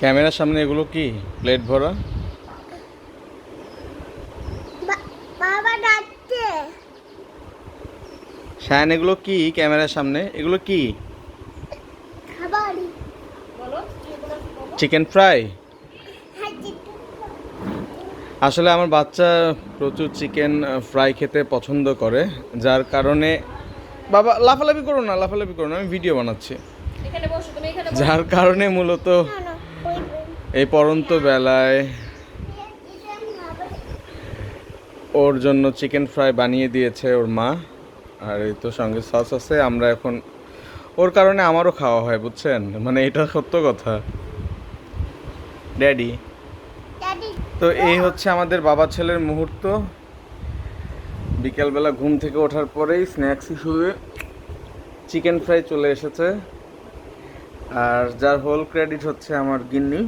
ক্যামেরার সামনে এগুলো কি? প্লেট ভরা? বাবা ডাকছে। শায়ন এগুলো কি ক্যামেরার সামনে? এগুলো কি? চিকেন ফ্রাই হ্যাঁ আসলে আমার বাচ্চা প্রচুর চিকেন ফ্রাই খেতে পছন্দ করে। যার কারণে বাবা লাফালাফি করো না লাফালাফি করো না আমি ভিডিও বানাচ্ছি। এখানে বসো তুমি এখানে বসো। যার কারণে মূলত এই পরন্ত বেলায় ওর জন্য চিকেন ফ্রাই বানিয়ে দিয়েছে ওর মা। আর এই তো সঙ্গে সস আছে আমরা এখন ওর কারণে আমারও খাওয়া হয় বুঝছেন? মানে এটা সত্য কথা। ড্যাডি তো এই হচ্ছে আমাদের বাবা ছেলের মুহূর্ত। বিকেলবেলা ঘুম থেকে ওঠার পরেই স্ন্যাক্স হিসেবে চিকেন ফ্রাই চলে এসেছে। আর যার হোল ক্রেডিট হচ্ছে আমার গিন্নি।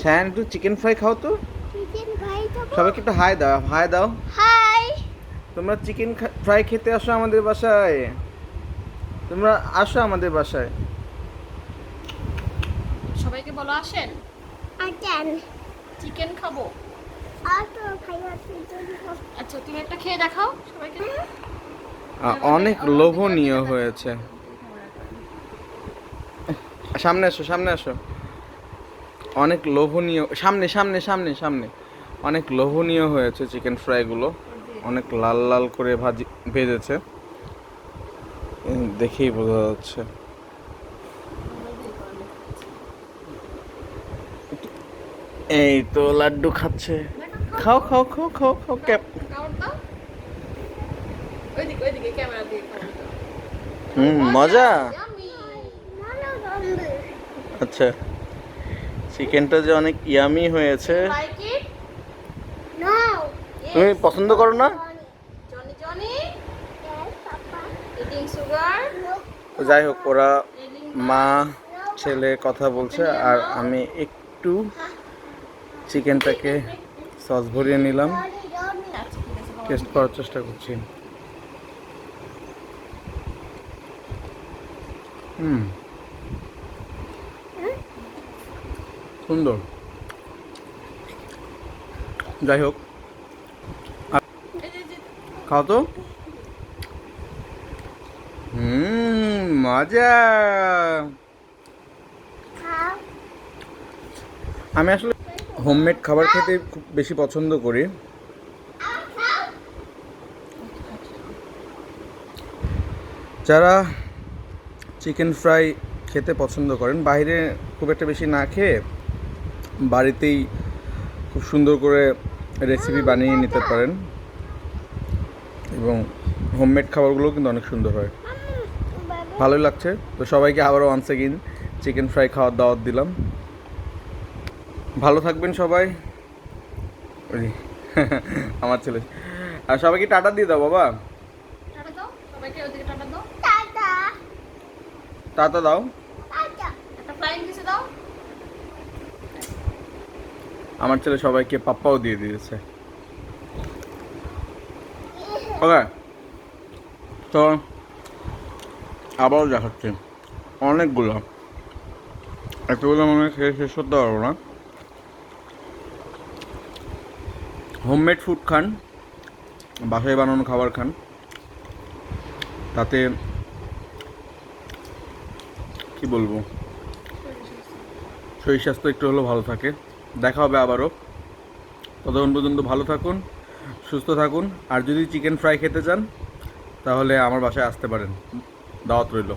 শ্যান একটু চিকেন ফ্রাই খাও তো। চিকেন ফ্রাই খাব। সবাইকে একটু হাই দাও হাই দাও। হাই তোমরা চিকেন ফ্রাই খেতে আসো আমাদের বাসায়। তোমরা আসো আমাদের বাসায়। সবাইকে বলো আসেন। আচান চিকেন খাব। আর চিকেন খাব। আচ্ছা তুমি একটা খেয়ে দেখাও সবাইকে। অনেক লোভনীয় হয়েছে। সামনে আসো সামনে আসো। অনেক লোভনীয় সামনে সামনে সামনে সামনে। অনেক লোভনীয় হয়েছে চিকেন ফ্রাইগুলো অনেক লাল লাল করে ভাজি ভেজেছে। দেখেই বোঝা যাচ্ছে। এই তো লাড্ডু খাচ্ছে। খাও খাও খাও খাও খাও ক্যাপ হুম মজা? আচ্ছা। চিকেনটা যে অনেক ইয়ামি হয়েছে। তুমি পছন্দ করো না? যাই হোক ওরা মা ছেলে কথা বলছে আর আমি একটু চিকেনটাকে সস ভরিয়ে নিলাম। টেস্ট করার চেষ্টা করছি। হুম। সুন্দর। যাই হোক। খাও তো। হুম মজা। আমি আসলে হোমমেড খাবার খেতে খুব বেশি পছন্দ করি। যারা চিকেন ফ্রাই খেতে পছন্দ করেন বাইরে খুব একটা বেশি না খেয়ে বাড়িতেই খুব সুন্দর করে রেসিপি বানিয়ে নিতে পারেন। এবং হোমমেড খাবারগুলো কিন্তু অনেক সুন্দর হয়। ভালোই লাগছে। তো সবাইকে আবারও ওয়ান এগিন চিকেন ফ্রাই খাওয়ার দাওয়াত দিলাম। ভালো থাকবেন সবাই। আমার ছেলে। আর সবাইকে টাটা দিয়ে দাও বাবা। টাটা দাও, সবাইকে ওদিকে টাটা দাও। টাটা টাটা দাও টাটা একটা flying kiss দাও। আমার ছেলে সবাইকে পাপ্পাও দিয়ে দিয়েছে। ওকে? তো, আবারও দেখাচ্ছি। অনেকগুলো। এতগুলো মনে হয় খেয়ে শেষ করতে পারব না। হোমমেড ফুড খান, বাসায় বানানো খাবার খান। তাতে কি বলব? শরীর স্বাস্থ্য একটু হলেও ভালো থাকে। দেখা হবে আবারও। ততক্ষণ পর্যন্ত ভালো থাকুন, সুস্থ থাকুন। আর যদি চিকেন ফ্রাই খেতে চান, তাহলে আমার বাসায় আসতে পারেন। দাওয়াত রইল।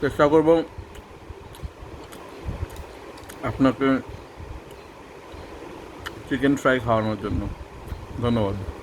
চেষ্টা করব আপনাকে চিকেন ফ্রাই খাওয়ানোর জন্য। ধন্যবাদ।